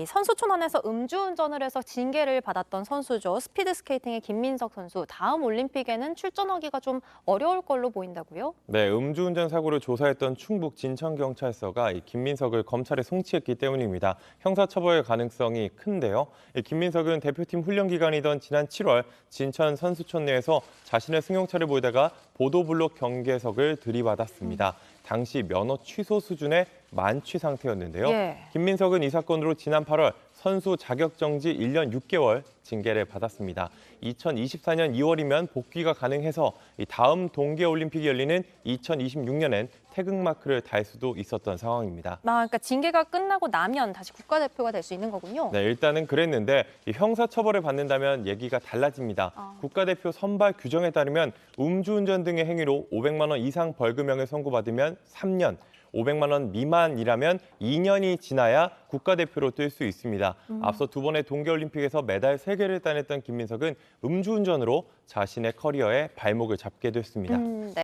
이 선수촌 안에서 음주운전을 해서 징계를 받았던 선수죠. 스피드 스케이팅의 김민석 선수. 다음 올림픽에는 출전하기가 좀 어려울 걸로 보인다고요? 네, 음주운전 사고를 조사했던 충북 진천경찰서가 이 김민석을 검찰에 송치했기 때문입니다. 형사처벌 가능성이 큰데요. 이 김민석은 대표팀 훈련 기간이던 지난 7월 진천 선수촌 내에서 자신의 승용차를 몰다가 보도블록 경계석을 들이받았습니다. 당시 면허 취소 수준의 만취 상태였는데요. 예. 김민석은 이 사건으로 지난 8월 선수 자격 정지 1년 6개월 징계를 받았습니다. 2024년 2월이면 복귀가 가능해서 이 다음 동계 올림픽이 열리는 2026년엔 태극 마크를 달 수도 있었던 상황입니다. 아, 그러니까 징계가 끝나고 나면 다시 국가대표가 될 수 있는 거군요. 네, 일단은 그랬는데 이 형사 처벌을 받는다면 얘기가 달라집니다. 아. 국가대표 선발 규정에 따르면 음주운전 등의 행위로 500만 원 이상 벌금형을 선고받으면 3년, 500만 원 미만이라면 2년이 지나야 국가대표로 뛸 수 있습니다. 앞서 두 번의 동계올림픽에서 메달 3개를 따냈던 김민석은 음주운전으로 자신의 커리어에 발목을 잡게 됐습니다. 음, 네.